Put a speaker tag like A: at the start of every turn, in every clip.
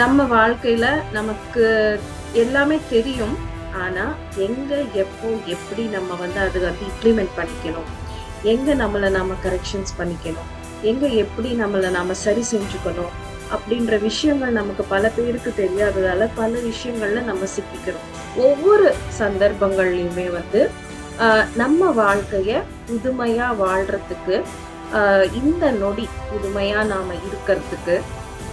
A: நம்ம வாழ்க்கையில நமக்கு எல்லாமே தெரியும். ஆனா எங்க எப்போ எப்படி நம்ம வந்து அது வந்து இம்ப்ளிமெண்ட் பண்ணிக்கணும்? எங்க நம்மளை நாம கரெக்ஷன்ஸ் பண்ணிக்கணும்? எங்க எப்படி நம்மளை நாம சரி செஞ்சுக்கணும்? அப்படின்ற விஷயங்கள் நமக்கு பல பேருக்கு தெரியாததால பல விஷயங்கள்ல நம்ம சிக்கிக்கிறோம். ஒவ்வொரு சந்தர்ப்பங்கள்லயுமே வந்து நம்ம வாழ்க்கைய புதுமையா வாழ்றதுக்கு இந்த நொடி புதுமையா நாம இருக்கிறதுக்கு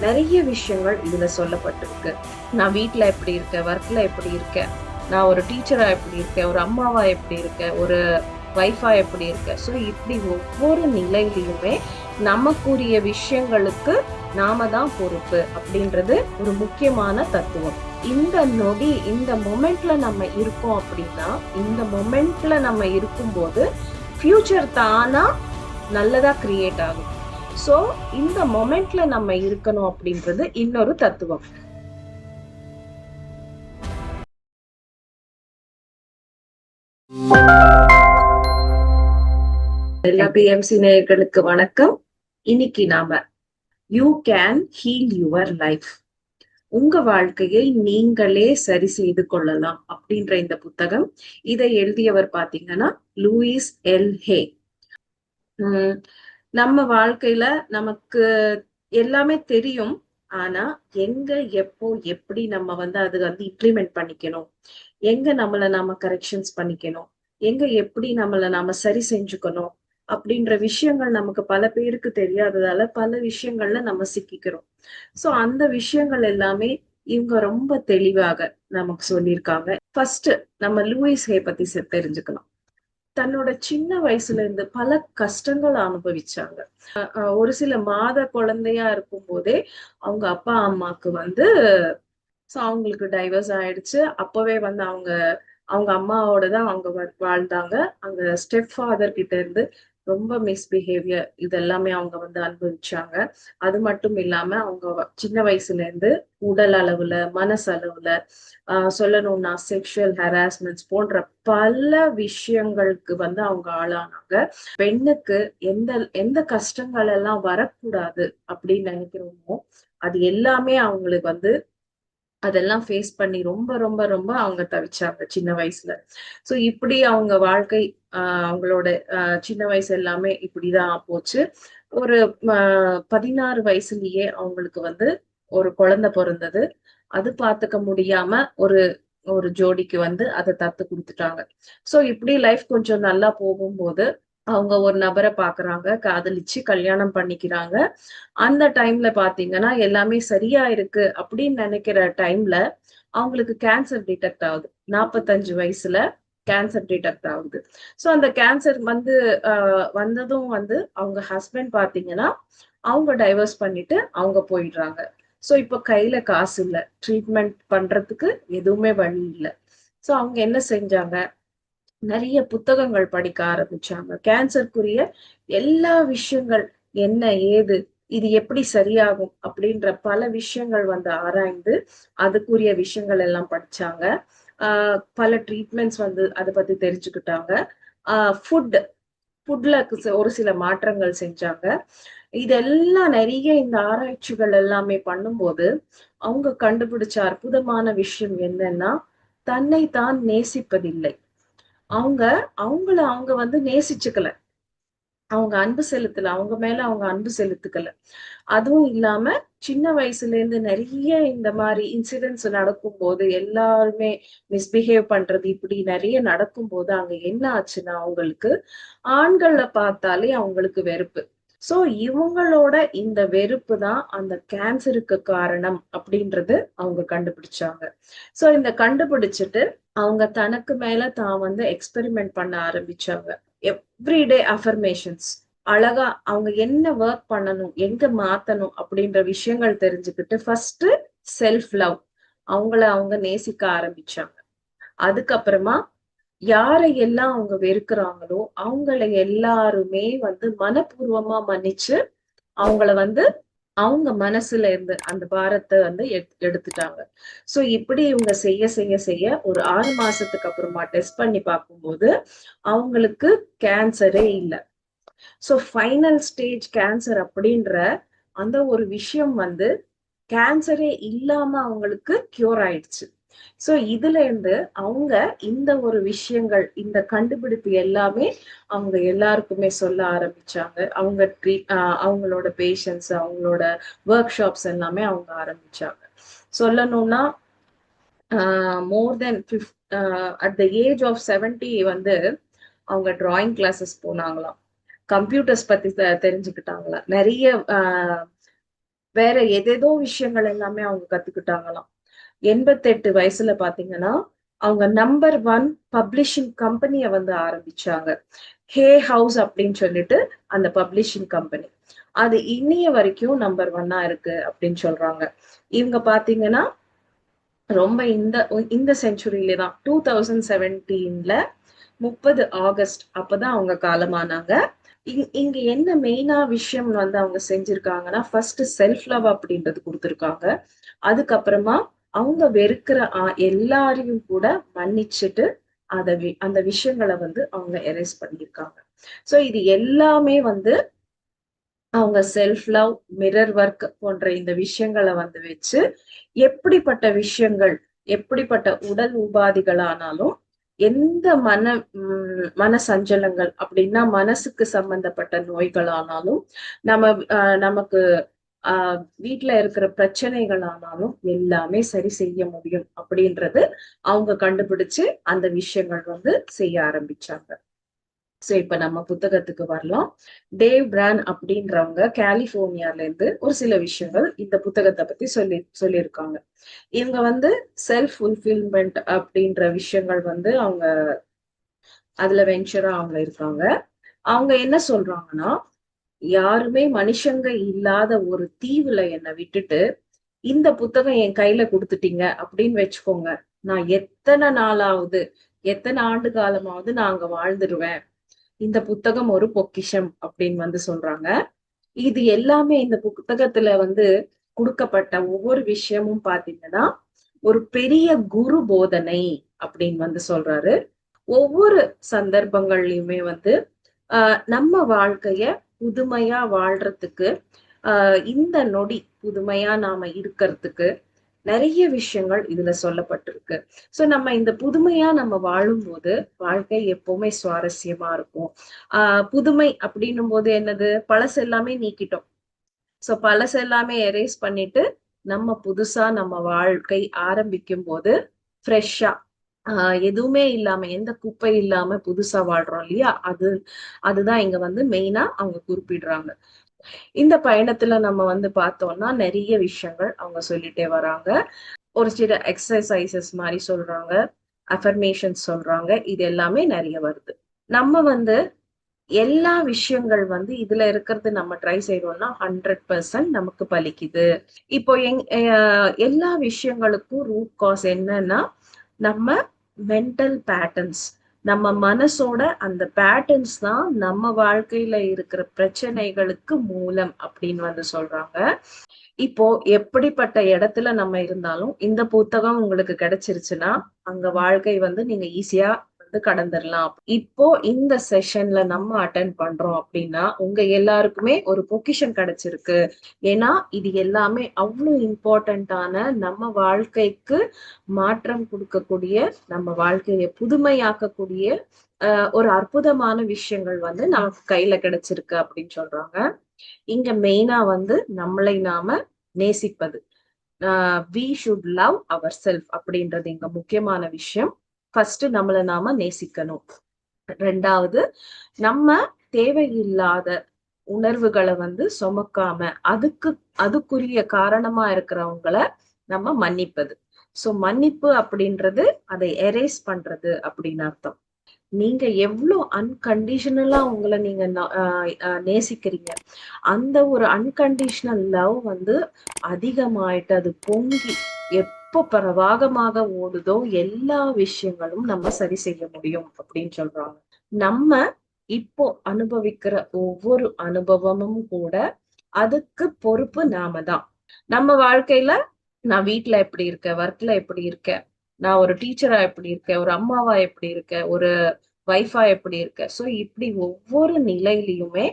A: நிறைய விஷயங்கள் இதுல சொல்லப்பட்டிருக்கு. நான் வீட்டில் எப்படி இருக்கேன் ஒர்க்ல எப்படி இருக்கேன் நான் ஒரு டீச்சரா எப்படி இருக்கேன் ஒரு அம்மாவா எப்படி இருக்கேன் ஒரு ஒய்ஃபா எப்படி இருக்கேன். ஸோ இப்படி ஒவ்வொரு நிலையிலையுமே நமக்குரிய விஷயங்களுக்கு நாம தான் பொறுப்பு அப்படின்றது ஒரு முக்கியமான தத்துவம். இந்த நொடி இந்த மொமெண்ட்ல நம்ம இருக்கோம் அப்படின்னா இந்த மொமெண்ட்ல நம்ம இருக்கும்போது ஃபியூச்சர் தானா நல்லதா கிரியேட் ஆகும் ஸோ இந்த மொமெண்ட்ல நம்ம இருக்கணும் அப்படின்றது இன்னொரு தத்துவம். எல்லா பிஎம்சி நேயர்களுக்கு வணக்கம். இன்னைக்கு நாம you can heal your life உங்க வாழ்க்கையை நீங்களே சரி செய்து கொள்ளலாம் அப்படின்ற இந்த புத்தகம். இதை எழுதியவர் பாத்தீங்கன்னா லூயிஸ் எல் ஹே நம்ம வாழ்க்கையில நமக்கு எல்லாமே தெரியும். ஆனா எங்க எப்போ எப்படி நம்ம வந்து அது வந்து இம்ப்ளிமெண்ட் பண்ணிக்கணும்? எங்க நம்மள நாம கரெக்ஷன்ஸ் பண்ணிக்கணும்? எங்க எப்படி நம்மள நாம சரி செஞ்சுக்கணும்? அப்படின்ற விஷயங்கள் நமக்கு பல பேருக்கு தெரியாததால பல விஷயங்கள்ல நம்ம சிக்கிக்கிறோம். சோ அந்த விஷயங்கள் எல்லாமே இவங்க ரொம்ப தெளிவாக நமக்கு சொல்லியிருக்காங்க. ஃபர்ஸ்ட் நம்ம லூயிஸ் ஹே பத்தி தெரிஞ்சுக்கலாம். தன்னோட சின்ன வயசுல இருந்து பல கஷ்டங்கள் அனுபவிச்சாங்க. அஹ் அஹ் ஒரு சில மாத குழந்தையா இருக்கும் போதே அவங்க அப்பா அம்மாக்கு வந்து ஸோ அவங்களுக்கு டைவர்ஸ் ஆயிடுச்சு. அப்பவே வந்து அவங்க அவங்க அம்மாவோட தான் அவங்க வாழ்ந்தாங்க. அங்க ஸ்டெப் ஃபாதர் கிட்ட இருந்து ரொம்ப மிஸ்பிஹேவியர் இதெல்லாமே அவங்க வந்து அனுபவிச்சாங்க. அது மட்டும் இல்லாம அவங்க சின்ன வயசுல இருந்து உடல் அளவுல மனசளவுல ஆஹ் சொல்லணும்னா செக்ஷுவல் ஹராஸ்மெண்ட்ஸ் போன்ற பல விஷயங்களுக்கு வந்து அவங்க ஆளானாங்க. பெண்ணுக்கு எந்த எந்த கஷ்டங்கள் எல்லாம் வரக்கூடாது அப்படின்னு நினைக்கிறோமோ அது எல்லாமே அவங்களுக்கு வந்து அதெல்லாம் ஃபேஸ் பண்ணி ரொம்ப ரொம்ப ரொம்ப அவங்க தவிச்சாங்க சின்ன வயசுல. ஸோ இப்படி அவங்க வாழ்க்கை ஆஹ் அவங்களோட சின்ன வயசு எல்லாமே இப்படிதான் போச்சு. ஒரு பதினாறு வயசுலயே அவங்களுக்கு வந்து ஒரு குழந்தை பிறந்தது. அது பாத்துக்க முடியாம ஒரு ஒரு ஜோடிக்கு வந்து அதை தத்து கொடுத்துட்டாங்க. சோ இப்படி லைஃப் கொஞ்சம் நல்லா போகும்போது அவங்க ஒரு நபரை பாக்குறாங்க காதலிச்சு கல்யாணம் பண்ணிக்கிறாங்க. அந்த டைம்ல பாத்தீங்கன்னா எல்லாமே சரியா இருக்கு அப்படின்னு நினைக்கிற டைம்ல அவங்களுக்கு கேன்சர் டிடெக்ட் ஆகுது. நாற்பத்தஞ்சு வயசுல கேன்சர் டிடெக்ட் ஆகுது. ஸோ அந்த கேன்சர் வந்து வந்ததும் வந்து அவங்க ஹஸ்பண்ட் பாத்தீங்கன்னா அவங்க டைவர்ஸ் பண்ணிட்டு அவங்க போயிடுறாங்க. ஸோ இப்போ கையில காசு இல்லை. ட்ரீட்மெண்ட் பண்றதுக்கு எதுவுமே வழி இல்லை. ஸோ அவங்க என்ன செஞ்சாங்க? நிறைய புத்தகங்கள் படிக்க ஆரம்பிச்சாங்க. கேன்சருக்குரிய எல்லா விஷயங்கள் என்ன ஏது இது எப்படி சரியாகும் அப்படின்ற பல விஷயங்கள் வந்து ஆராய்ந்து அதுக்குரிய விஷயங்கள் எல்லாம் படிச்சாங்க. ஆஹ் பல ட்ரீட்மெண்ட்ஸ் வந்து அதை பத்தி தெரிஞ்சுக்கிட்டாங்க. ஆஹ் ஃபுட் ஃபுட்ல ஒரு சில மாற்றங்கள் செஞ்சாங்க. இதெல்லாம் நிறைய இந்த ஆராய்ச்சிகள் எல்லாமே பண்ணும்போது அவங்க கண்டுபிடிச்ச அற்புதமான விஷயம் என்னன்னா தன்னை தான் நேசிப்பதில்லை. அவங்க அவங்கள அவங்க வந்து நேசிச்சுக்கல. அவங்க அன்பு செலுத்தல அவங்க மேல அவங்க அன்பு செலுத்துக்கல. அதுவும் இல்லாம சின்ன வயசுல இருந்து நிறைய இந்த மாதிரி இன்சிடென்ட்ஸ் நடக்கும் போது எல்லாருமே மிஸ்பிஹேவ் பண்றது இப்படி நிறைய நடக்கும் போது அங்க என்ன ஆச்சுன்னா அவங்களுக்கு ஆண்களை பார்த்தாலே அவங்களுக்கு வெறுப்பு. சோ இவங்களோட இந்த வெறுப்பு தான் அந்த கேன்சருக்கு காரணம் அப்படின்றது அவங்க கண்டுபிடிச்சாங்க. சோ இந்த கண்டுபிடிச்சிட்டு அவங்க தனக்கு மேல தான் வந்து எக்ஸ்பெரிமெண்ட் பண்ண ஆரம்பிச்சாங்க. எவ்ரிடே அஃபர்மேஷன்ஸ் அழகா அவங்க என்ன ஒர்க் பண்ணணும் எங்க மாத்தணும் அப்படின்ற விஷயங்கள் தெரிஞ்சுக்கிட்டு ஃபர்ஸ்ட் செல்ஃப் லவ் அவங்கள அவங்க நேசிக்க ஆரம்பிச்சாங்க. அதுக்கப்புறமா யாரை எல்லாம் அவங்க வெறுக்கிறாங்களோ அவங்கள எல்லாருமே வந்து மனப்பூர்வமா மன்னிச்சு அவங்கள வந்து அவங்க மனசுல இருந்து அந்த பாரத்தை வந்து எடுத்துட்டாங்க. சோ இப்படி இவங்க செய்ய செய்ய செய்ய ஒரு ஆறு மாசத்துக்கு அப்புறமா டெஸ்ட் பண்ணி பார்க்கும்போது அவங்களுக்கு கேன்சரே இல்லை. சோ ஃபைனல் ஸ்டேஜ் கேன்சர் அப்படின்ற அந்த ஒரு விஷயம் வந்து கேன்சரே இல்லாம அவங்களுக்கு கியூர் ஆயிடுச்சு. சோ இதுல இருந்து அவங்க இந்த ஒரு விஷயங்கள் இந்த கண்டுபிடிப்பு எல்லாமே அவங்க எல்லாருக்குமே சொல்ல ஆரம்பிச்சாங்க. அவங்க ட்ரீட் அவங்களோட பேஷன்ஸ் அவங்களோட ஒர்க் ஷாப்ஸ் எல்லாமே அவங்க ஆரம்பிச்சாங்க. சொல்லணும்னா more then at the age of seventy வந்து அவங்க டிராயிங் கிளாஸஸ் போனாங்களாம். கம்ப்யூட்டர்ஸ் பத்தி தெரிஞ்சுக்கிட்டாங்களா நிறைய வேற எதேதோ விஷயங்கள் எல்லாமே அவங்க கத்துக்கிட்டாங்களாம். எண்பத்தெட்டு வயசுல பாத்தீங்கன்னா அவங்க நம்பர் ஒன் பப்ளிஷிங் கம்பெனியை வந்து ஆரம்பிச்சாங்க. ஹே ஹவுஸ் அப்படின்னு சொல்லிட்டு அந்த பப்ளிஷிங் கம்பெனி அது இன்னைய வரைக்கும் நம்பர் ஒன்னா இருக்கு அப்படின்னு சொல்றாங்க. இவங்க பாத்தீங்கன்னா ரொம்ப இந்த இந்த செஞ்சுரியில தான் டூ தௌசண்ட் செவன்டீன்ல முப்பது ஆகஸ்ட் அப்பதான் அவங்க காலமானாங்க. இங்க என்ன மெயினா விஷயம் வந்து அவங்க செஞ்சிருக்காங்கன்னா ஃபர்ஸ்ட் செல்ஃப் லவ் அப்படின்றது கொடுத்துருக்காங்க. அதுக்கப்புறமா அவங்க வெறுக்கிற எல்லாரையும் கூட மன்னிச்சுட்டு அதை அந்த விஷயங்களை வந்து அவங்க எரேஸ் பண்ணியிருக்காங்க. சோ இது எல்லாமே வந்து அவங்க செல்ஃப் லவ் மிரர் ஒர்க் போன்ற இந்த விஷயங்களை வந்து வச்சு எப்படிப்பட்ட விஷயங்கள் எப்படிப்பட்ட உடல் உபாதிகளானாலும் எந்த மன மன சஞ்சலங்கள் அப்படின்னா மனசுக்கு சம்பந்தப்பட்ட நோய்களானாலும் நம்ம நமக்கு ஆஹ் வீட்டுல இருக்கிற பிரச்சனைகள் ஆனாலும் எல்லாமே சரி செய்ய முடியும் அப்படின்றது அவங்க கண்டுபிடிச்சு அந்த விஷயங்கள் வந்து செய்ய ஆரம்பிச்சாங்க. சோ இப்ப நம்ம புத்தகத்துக்கு வரலாம். டேவ் பிரான் அப்படின்றவங்க கலிபோர்னியால இருந்து ஒரு சில விஷயங்கள் இந்த புத்தகத்தை பத்தி சொல்லி சொல்லியிருக்காங்க. இவங்க வந்து செல்ஃப் ஃபுல்ஃபில்மெண்ட் அப்படின்ற விஷயங்கள் வந்து அவங்க அதுல வெஞ்சரா அவங்க இருக்காங்க. அவங்க என்ன சொல்றாங்கன்னா யாருமே மனுஷங்க இல்லாத ஒரு தீவுல என்னை விட்டுட்டு இந்த புத்தகம் என் கையில கொடுத்துட்டீங்க அப்படின்னு வச்சுக்கோங்க. நான் எத்தனை நாளாவது எத்தனை ஆண்டு காலமாவது நான் அங்க வாழ்ந்துருவேன். இந்த புத்தகம் ஒரு பொக்கிஷம் அப்படின்னு வந்து சொல்றாங்க. இது எல்லாமே இந்த புத்தகத்துல வந்து கொடுக்கப்பட்ட ஒவ்வொரு விஷயமும் பாத்தீங்கன்னா ஒரு பெரிய குரு போதனை அப்படின்னு வந்து சொல்றாரு. ஒவ்வொரு சந்தர்ப்பங்கள்லயுமே வந்து ஆஹ் நம்ம வாழ்க்கைய புதுமையா வாழ்றதுக்கு ஆஹ் இந்த நொடி புதுமையா நாம இருக்கிறதுக்கு நிறைய விஷயங்கள் இதுல சொல்லப்பட்டிருக்கு. சோ நம்ம இந்த புதுமையா நம்ம வாழும்போது வாழ்க்கை எப்பவுமே சுவாரஸ்யமா இருக்கும். ஆஹ் புதுமை அப்படின்னும் போது என்னது? பழசு எல்லாமே நீக்கிட்டோம். சோ பழசு எல்லாமே எரேஸ் பண்ணிட்டு நம்ம புதுசா நம்ம வாழ்க்கை ஆரம்பிக்கும் போது ஃப்ரெஷ்ஷா ஆஹ் எதுவுமே இல்லாம எந்த குப்பை இல்லாம புதுசா வாழ்றோம் இல்லையா? அது அதுதான் இங்க வந்து மெயினா அவங்க குறிப்பிடுறாங்க. இந்த பயணத்துல நம்ம வந்து பார்த்தோம்னா நிறைய விஷயங்கள் அவங்க சொல்லிட்டே வராங்க. ஒரு சில எக்ஸசைசஸ் மாதிரி சொல்றாங்க அஃபர்மேஷன் சொல்றாங்க இது எல்லாமே நிறைய வருது. நம்ம வந்து எல்லா விஷயங்கள் வந்து இதுல இருக்கிறது நம்ம ட்ரை செய்யறோம்னா ஹண்ட்ரட் பர்சன்ட் நமக்கு பலிக்குது. இப்போ எங் எல்லா விஷயங்களுக்கும் ரூட் காஸ் என்னன்னா நம்ம மென்டல் பேட்டர்ன்ஸ் நம்ம மனசோட அந்த பேட்டர்ன்ஸ் தான் நம்ம வாழ்க்கையில இருக்கிற பிரச்சனைகளுக்கு மூலம் அப்படின்னு வந்து சொல்றாங்க. இப்போ எப்படிப்பட்ட இடத்துல நம்ம இருந்தாலும் இந்த புத்தகம் உங்களுக்கு கிடைச்சிருச்சுன்னா அங்க வாழ்க்கை வந்து நீங்க ஈஸியா வந்து கடந்துடலாம் இப்போ இந்த செஷன்ல நம்ம அட்டன் பண்றோம் அப்படின்னா உங்க எல்லாருக்குமே ஒரு பொக்கிஷன் கிடைச்சிருக்கு. ஏன்னா இது எல்லாமே அவ்வளவு இம்பார்ட்டன்டான நம்ம வாழ்க்கைக்கு மாற்றம் கொடுக்கக்கூடிய நம்ம வாழ்க்கையை புதுமையாக்கக்கூடிய ஒரு அற்புதமான விஷயங்கள் வந்து நமக்கு கையில கிடைச்சிருக்கு அப்படின்னு சொல்றாங்க. இங்க மெயினா வந்து நம்மளை நாம நேசிப்பது. We should love our self அப்படின்றது இங்க முக்கியமான விஷயம். ஃபர்ஸ்ட் நம்மளை நாம நேசிக்கணும். ரெண்டாவது நம்ம தேவையில்லாத உணர்வுகளை வந்து சுமக்காம அதுக்கு அதுக்குரிய காரணமா இருக்கிறவங்கள நம்ம மன்னிப்பது. சோ மன்னிப்பு அப்படின்றது அதை எரேஸ் பண்றது அப்படின்னு அர்த்தம். நீங்க எவ்வளவு அன்கண்டிஷனலா உங்களை நீங்க நேசிக்கிறீங்க அந்த ஒரு அன்கண்டிஷனல் லவ் வந்து அதிகமாயிட்டு அது பொங்கி எப்போ பிரவாகமாக ஓடுதோ எல்லா விஷயங்களும் நம்ம சரி செய்ய முடியும் அப்படின்னு சொல்றாங்க. நம்ம இப்போ அனுபவிக்கிற ஒவ்வொரு அனுபவமும் கூட அதுக்கு பொறுப்பு நாம தான். நம்ம வாழ்க்கையில நான் வீட்டுல எப்படி இருக்கேன் ஒர்க்ல எப்படி இருக்கேன் நான் ஒரு டீச்சரா எப்படி இருக்கேன் ஒரு அம்மாவா எப்படி இருக்கேன் ஒரு வைஃபா எப்படி இருக்க சோ இப்படி ஒவ்வொரு நிலையிலையுமே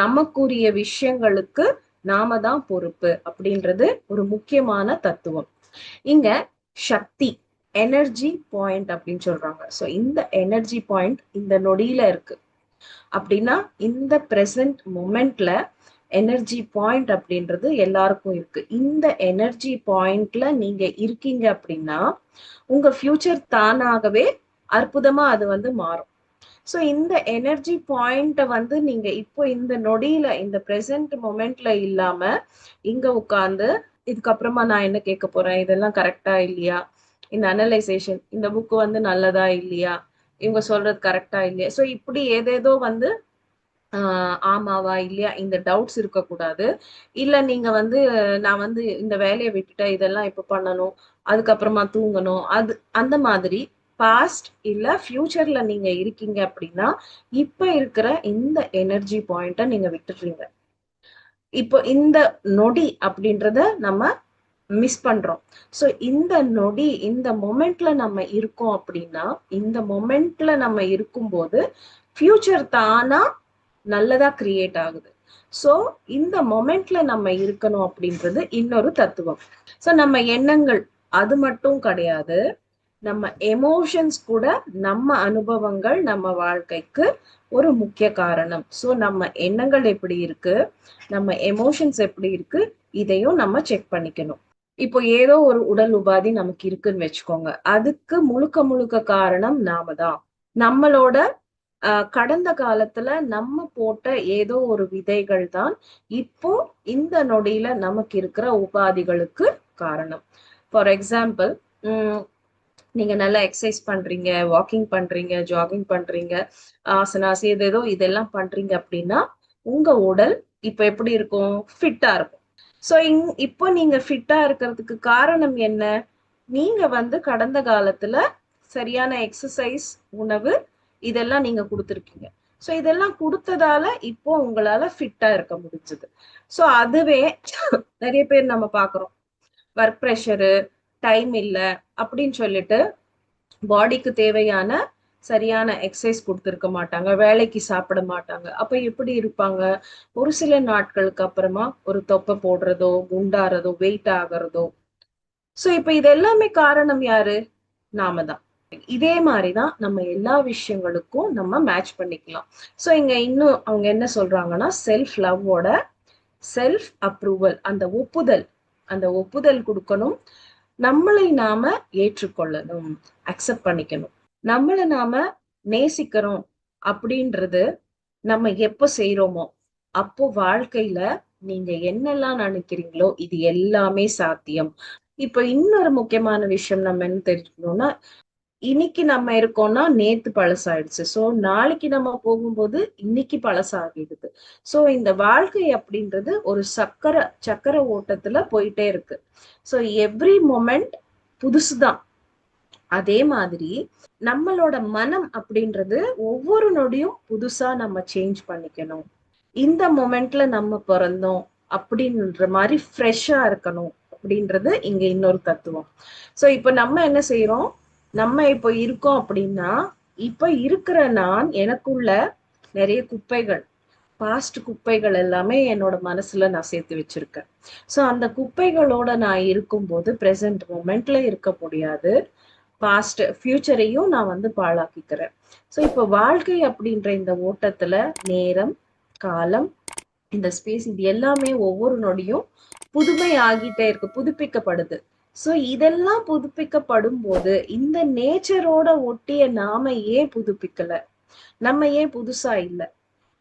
A: நமக்குரிய விஷயங்களுக்கு நாம தான் பொறுப்பு அப்படின்றது ஒரு முக்கியமான தத்துவம். இங்க சக்தி எனர்ஜி பாயிண்ட் அப்படின்னு சொல்றாங்க. ஸோ இந்த எனர்ஜி பாயிண்ட் இந்த நொடியில இருக்கு. அப்படின்னா இந்த ப்ரெசன்ட் மொமெண்ட்ல எனர்ஜி பாயிண்ட் அப்படின்றது எல்லாருக்கும் இருக்கு. இந்த எனர்ஜி பாயிண்ட்ல நீங்க இருக்கீங்க அப்படின்னா உங்க ஃபியூச்சர் தானாகவே அற்புதமா அது வந்து மாறும். ஸோ இந்த எனர்ஜி பாயிண்ட்டை வந்து நீங்க இப்போ இந்த நொடியில இந்த பிரசன்ட் மொமெண்ட்ல இல்லாம இங்க உட்கார்ந்து இதுக்கப்புறமா நான் என்ன கேட்க போறேன்? இதெல்லாம் கரெக்டா இல்லையா? இந்த அனலைசேஷன் இந்த புக்கு வந்து நல்லதா இல்லையா? இவங்க சொல்றது கரெக்டா இல்லையா? ஸோ இப்படி ஏதேதோ வந்து ஆமாவா இல்லையா? இந்த டவுட்ஸ் இருக்கக்கூடாது. இல்லை நீங்கள் வந்து நான் வந்து இந்த வேலையை விட்டுட்டா இதெல்லாம் இப்போ பண்ணணும்? அதுக்கப்புறமா தூங்கணும். அது அந்த மாதிரி பாஸ்ட் இல்லை ஃப்யூச்சரில் நீங்கள் இருக்கீங்க அப்படின்னா இப்போ இருக்கிற இந்த எனர்ஜி பாயிண்ட்டை நீங்கள் விட்டுடுறீங்க இப்போ இந்த நொடி அப்படின்றத நம்ம மிஸ் பண்றோம். ஸோ இந்த நொடி இந்த மொமெண்ட்ல நம்ம இருக்கோம் அப்படின்னா இந்த மொமெண்ட்ல நம்ம இருக்கும்போது ஃபியூச்சர் தானா நல்லதா கிரியேட் ஆகுது. ஸோ இந்த மொமெண்ட்ல நம்ம இருக்கணும் அப்படின்றது இன்னொரு தத்துவம். ஸோ நம்ம எண்ணங்கள் அது மட்டும் கிடையாது. நம்ம எமோஷன்ஸ் கூட நம்ம அனுபவங்கள் நம்ம வாழ்க்கைக்கு ஒரு முக்கிய காரணம். ஸோ நம்ம எண்ணங்கள் எப்படி இருக்கு நம்ம எமோஷன்ஸ் எப்படி இருக்கு இதையும் நம்ம செக் பண்ணிக்கணும். இப்போ ஏதோ ஒரு உடல் உபாதி நமக்கு இருக்குன்னு வச்சுக்கோங்க. அதுக்கு முழுக்க முழுக்க காரணம் நாம தான். நம்மளோட ஆஹ் கடந்த காலத்துல நம்ம போட்ட ஏதோ ஒரு விதைகள் தான் இப்போ இந்த நொடியில நமக்கு இருக்கிற உபாதிகளுக்கு காரணம். ஃபார் எக்ஸாம்பிள் நீங்க நல்லா எக்ஸசைஸ் பண்றீங்க வாக்கிங் பண்றீங்க ஜாகிங் பண்றீங்க ஆசனாஸ் ஏதேதோ இதெல்லாம் பண்றீங்க அப்படின்னா உங்க உடல் இப்ப எப்படி இருக்கும்? ஃபிட்டா இருக்கும். ஸோ இங் இப்போ நீங்க ஃபிட்டா இருக்கிறதுக்கு காரணம் என்ன? நீங்க வந்து கடந்த காலத்துல சரியான எக்ஸசைஸ் உணவு இதெல்லாம் நீங்க கொடுத்துருக்கீங்க. ஸோ இதெல்லாம் கொடுத்ததால இப்போ உங்களால ஃபிட்டா இருக்க முடிஞ்சது. ஸோ அதுவே நிறைய பேர் நம்ம பாக்குறோம். ஒர்க் ப்ரெஷரு டைம் இல்லை அப்படின்னு சொல்லிட்டு பாடிக்கு தேவையான சரியான எக்ஸசைஸ் கொடுத்துருக்க மாட்டாங்க வேலைக்கு சாப்பிட மாட்டாங்க. அப்ப எப்படி இருப்பாங்க? ஒரு சில நாட்களுக்கு அப்புறமா ஒரு தொப்பை போடுறதோ குண்டாறதோ வெயிட் ஆகுறதோ. சோ இப்ப இது எல்லாமே காரணம் யாரு? நாம தான். இதே மாதிரிதான் நம்ம எல்லா விஷயங்களுக்கும் நம்ம மேட்ச் பண்ணிக்கலாம். சோ இங்க இன்னும் அவங்க என்ன சொல்றாங்கன்னா செல்ஃப் லவ்வோட செல்ஃப் அப்ரூவல் அந்த ஒப்புதல் அந்த ஒப்புதல் கொடுக்கணும். நம்மளை நாம ஏற்றுக்கொள்ளணும் அக்செப்ட் பண்ணிக்கணும். நம்மளை நாம நேசிக்கிறோம் அப்படின்றது நம்ம எப்ப செய்யறோமோ அப்போ வாழ்க்கையில நீங்க என்னெல்லாம் நினைக்கிறீங்களோ இது எல்லாமே சாத்தியம். இப்ப இன்னொரு முக்கியமான விஷயம் நம்ம என்ன தெரிஞ்சுக்கணும்னா இன்னைக்கு நம்ம இருக்கோம்னா நேத்து பழசாயிடுச்சு. சோ நாளைக்கு நம்ம போகும்போது இன்னைக்கு பழசாகிடுது. சோ இந்த வாழ்க்கை அப்படின்றது ஒரு சக்கர சக்கர ஓட்டத்துல போயிட்டே இருக்கு. சோ எவ்ரி மொமெண்ட் புதுசுதான். அதே மாதிரி நம்மளோட மனம் அப்படின்றது ஒவ்வொரு நொடியும் புதுசா நம்ம சேஞ்ச் பண்ணிக்கணும். இந்த மொமெண்ட்ல நம்ம பிறந்தோம் அப்படின்ற மாதிரி ஃப்ரெஷ்ஷா இருக்கணும் அப்படின்றது இங்க இன்னொரு தத்துவம். சோ இப்ப நம்ம என்ன செய்யறோம் நம்ம இப்போ இருக்கோம் அப்படின்னா இப்ப இருக்கிற நான் எனக்குள்ள நிறைய குப்பைகள் பாஸ்ட் குப்பைகள் எல்லாமே என்னோட மனசுல நான் சேர்த்து வச்சிருக்கேன். ஸோ அந்த குப்பைகளோட நான் இருக்கும்போது பிரசன்ட் மூமெண்ட்ல இருக்க முடியாது. பாஸ்ட் ஃபியூச்சரையும் நான் வந்து பாழாக்கிக்கிறேன். ஸோ இப்போ வாழ்க்கை அப்படின்ற இந்த ஓட்டத்துல நேரம் காலம் இந்த ஸ்பேஸ் இது எல்லாமே ஒவ்வொரு நொடியும் புதுமை ஆகிட்டே இருக்கு புதுப்பிக்கப்படுது. சோ இதெல்லாம் புதுப்பிக்கப்படும் போது இந்த நேச்சரோட ஒட்டிய நாம ஏன் புதுப்பிக்கல? நம்ம ஏன் புதுசா இல்ல?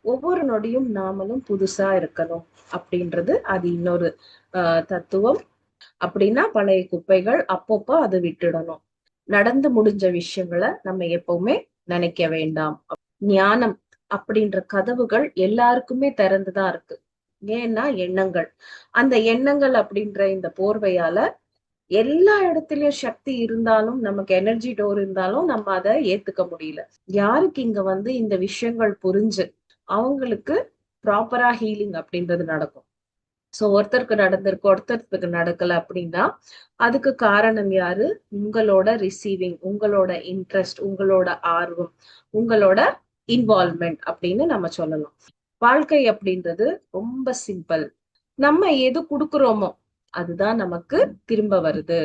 A: ஒவ்வொரு நொடியும் நாமளும் புதுசா இருக்கணும் அப்படின்றது அது இன்னொரு தத்துவம். அப்படின்னா பழைய குப்பைகள் அப்பப்போ அதை விட்டுடணும். நடந்து முடிஞ்ச விஷயங்களை நம்ம எப்பவுமே நினைக்க வேண்டாம். ஞானம் அப்படின்ற கதவுகள் எல்லாருக்குமே திறந்துதான் இருக்கு. ஏன்னா எண்ணங்கள். அந்த எண்ணங்கள் அப்படின்ற இந்த போர்வையால எல்லா இடத்துலயும் சக்தி இருந்தாலும் நமக்கு எனர்ஜி டோர் இருந்தாலும் நம்ம அதை ஏத்துக்க முடியல. யாருக்கு இங்க வந்து இந்த விஷயங்கள் புரிஞ்சு அவங்களுக்கு ப்ராப்பரா ஹீலிங் அப்படின்றது நடக்கும். சோ ஒருத்தருக்கு நடந்திருக்கு ஒருத்தருக்கு நடக்கல அப்படின்னா அதுக்கு காரணம் யாரு? உங்களோட ரிசீவிங் உங்களோட இன்ட்ரெஸ்ட் உங்களோட ஆர்வம் உங்களோட இன்வால்மெண்ட் அப்படின்னு நம்ம சொல்லலாம் வாழ்க்கை அப்படின்றது ரொம்ப சிம்பிள் நம்ம எது கொடுக்குறோமோ அதுதான் நமக்கு திரும்ப வருது.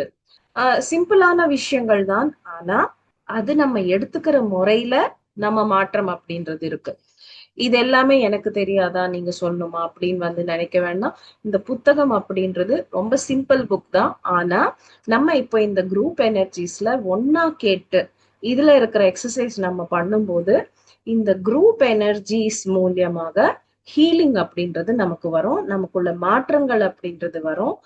A: ஆஹ் சிம்பிளான விஷயங்கள் தான். ஆனா அது நம்ம எடுத்துக்கிற முறையில நம்ம மாற்றம் அப்படின்றது இருக்கு. இது எல்லாமே எனக்கு தெரியாதா? நீங்க சொல்லணுமா? அப்படின்னு வந்து நினைக்க வேண்டாம். இந்த புத்தகம் அப்படின்றது ரொம்ப சிம்பிள் புக் தான். ஆனா நம்ம இப்போ இந்த குரூப் எனர்ஜிஸ்ல ஒன்னா கேட்டு இதுல இருக்கிற எக்ஸசைஸ் நம்ம பண்ணும்போது இந்த குரூப் எனர்ஜிஸ் மூலியமாக ஹீலிங் அப்படின்றது நமக்கு வரும். நமக்குள்ள மாற்றங்கள் அப்படின்றது வரும்.